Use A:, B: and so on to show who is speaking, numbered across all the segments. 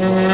A: Mm-hmm.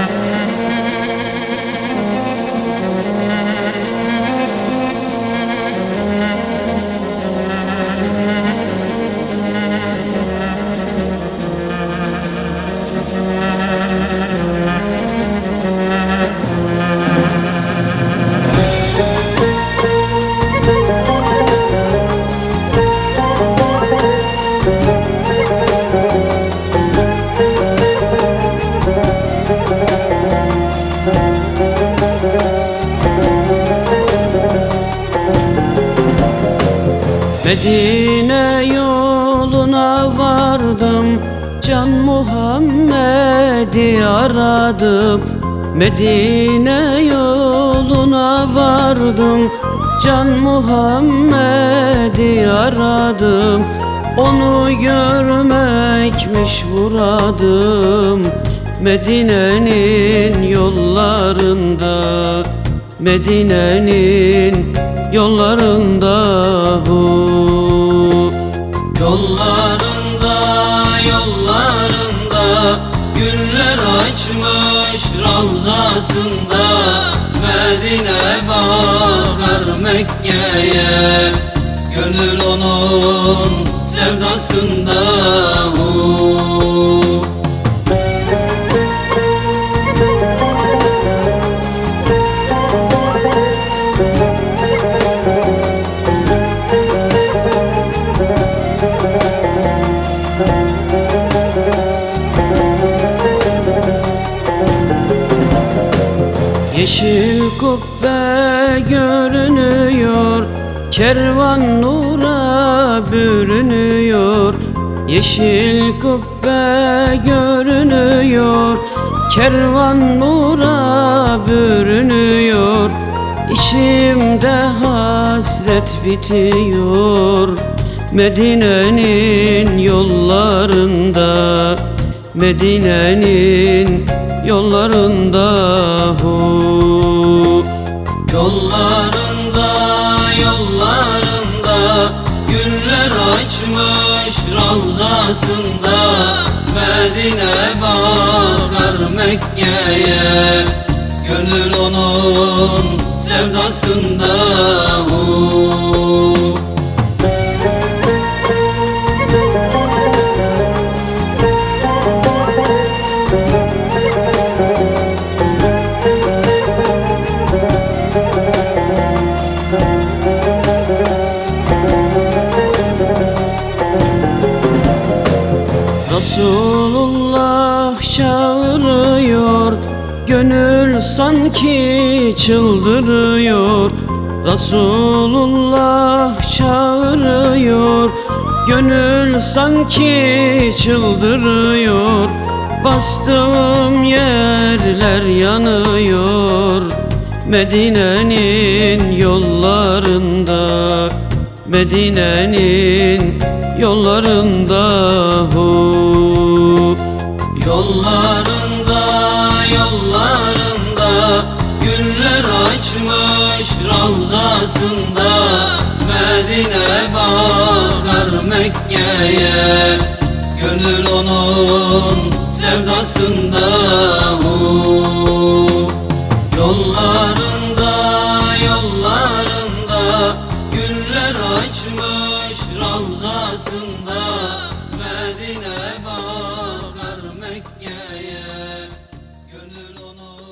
A: Medine yoluna vardım Can Muhammed'i aradım. Medine yoluna vardım Can Muhammed'i aradım. Onu görmekmiş muradım Medine'nin yollarında Medine'nin yollarında hu. Yollarında yollarında Güller açmış ravzasında Medine bakar Mekke'ye Gönül onun sevdasında hu Yeşil kubbe görünüyor Kervan nura bürünüyor. Yeşil kubbe görünüyor Kervan nura bürünüyor. İçimde hasret bitiyor Medine'nin yollarında Medine'nin yollarında hu. Yollarında yollarında Güller açmış ravzasında Medine bakar Mekke'ye Gönül onun sevdasında hu Resulullah çağırıyor Gönül sanki çıldırıyor. Resulullah çağırıyor Gönül sanki çıldırıyor. Bastığım yerler yanıyor Medine'nin yollarında Medine'nin yollarında hu Yollarında yollarında Güller açmış ravzasında Medine bakar Mekke'ye Gönül onun sevdasında hu ravzasında Medine bakar Mekke'ye. Gönül onu